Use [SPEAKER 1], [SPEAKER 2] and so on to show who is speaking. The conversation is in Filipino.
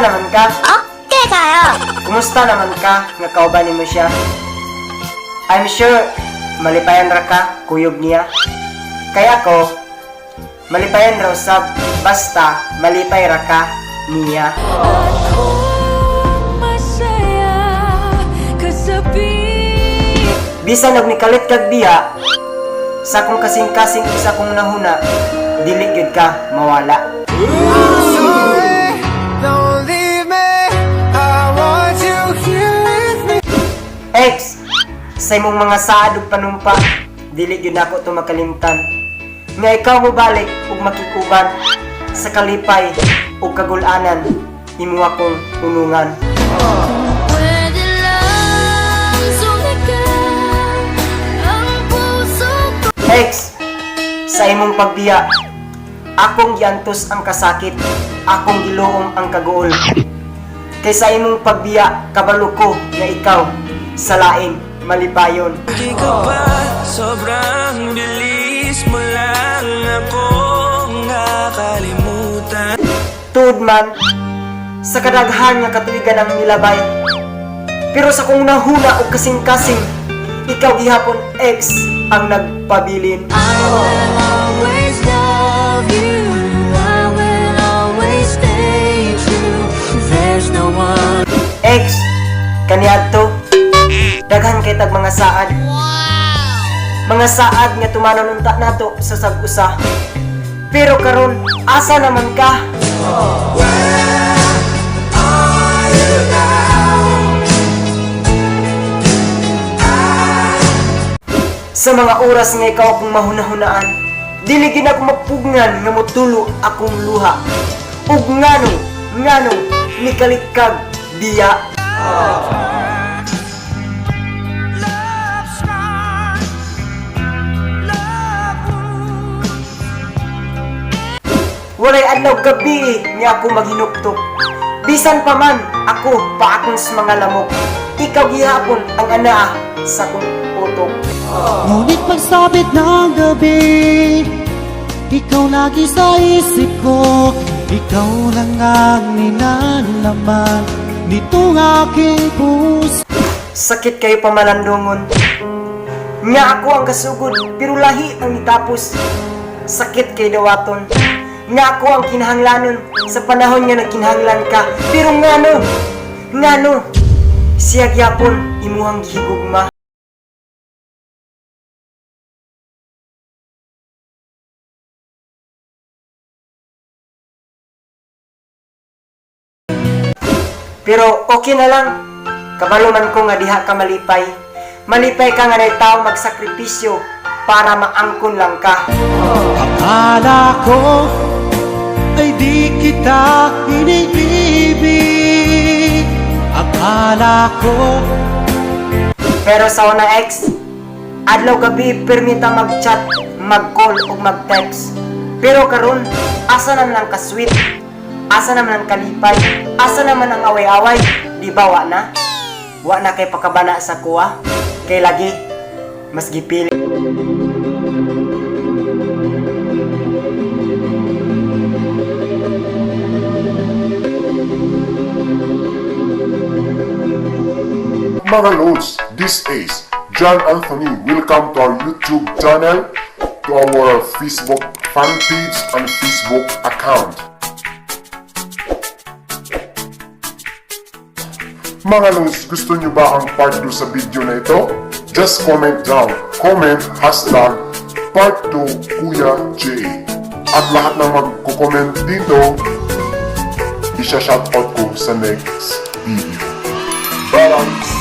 [SPEAKER 1] naman ka?
[SPEAKER 2] Okay kayo.
[SPEAKER 1] Kumusta naman ka? Nga kaubanin mo siya? I'm sure, malipayan ra ka, kuyog niya. Kaya ko, malipayan raw sab, basta malipay ra ka niya.
[SPEAKER 3] masaya kasabi
[SPEAKER 1] Bisan og nikalit kag biya, sa kung kasing-kasing isa kong nahuna, dili gyud ka mawala. Sa imong mga saad ug panumpa, dili gyud nako to makalimtan. Nga ikaw mo balik ug makikuban sa kalipay ug kagulanan imo akong unungan.
[SPEAKER 3] Ko
[SPEAKER 1] Ex, sa imong pagbiya, akong giantos ang kasakit, akong giluom ang kaguol. Kay sa imong pagbiya, kabalo ko nga ikaw sa laing malipayon.
[SPEAKER 4] Di ka ba sobrang bilis mo lang ako nakalimutan?
[SPEAKER 1] Man, sa kadaghan nga katuigan ang milabay. Pero sa kung nahuna o kasing-kasing, ikaw gihapon ex ang nagpabilin.
[SPEAKER 3] always
[SPEAKER 1] mga saad. Mga saad nga tumanon unta nato sa sag-usa. Pero karon, asa naman ka? Sa mga oras nga ikaw akong mahunahunaan, dili gid ako mapugngan nga motulo akong luha. Ug ngano, ngano, nikalikag diya. Walay adlaw gabi nga ako maghinuktok. Bisan pa man ako pa akong sa mga lamok. Ikaw gihapon ang anaa sa kong utok.
[SPEAKER 5] Ngunit pagsabit ng gabi Ikaw lagi sa isip ko Ikaw lang ang ninalaman Nitong aking puso
[SPEAKER 1] Sakit kayo pamalandungon. Nga ako ang kasugod, pero lahi ang itapos. Sakit kay dawaton. Nga ako ang kinahanglanon sa panahon nga nagkinahanglan ka. Pero ngano, ngano, siya gyapon imuhang gihigugma. Pero okay na lang. Kabalo ko nga diha ka malipay. Malipay ka nga na tao magsakripisyo para maangkon lang ka.
[SPEAKER 5] Akala ko ay di kita iniibig Akala ko
[SPEAKER 1] Pero sa una ex, adlaw gabi permita mag-chat, mag-call ug mag-text. Pero karon, asa naman ang ka-sweet? Asa naman ang kalipay? Asa naman ang away-away? Di ba wa na? Wa na kay pakabana sa kuha? Kay lagi, mas gipili.
[SPEAKER 6] Mga Lods, this is John Anthony. Welcome to our YouTube channel, to our Facebook fan page and Facebook account. Mga Lods, gusto nyo ba ang part 2 sa video na ito? Just comment down. Comment hashtag part 2 Kuya J. At lahat ng magko-comment dito, isa-shoutout ko sa next video. Bye!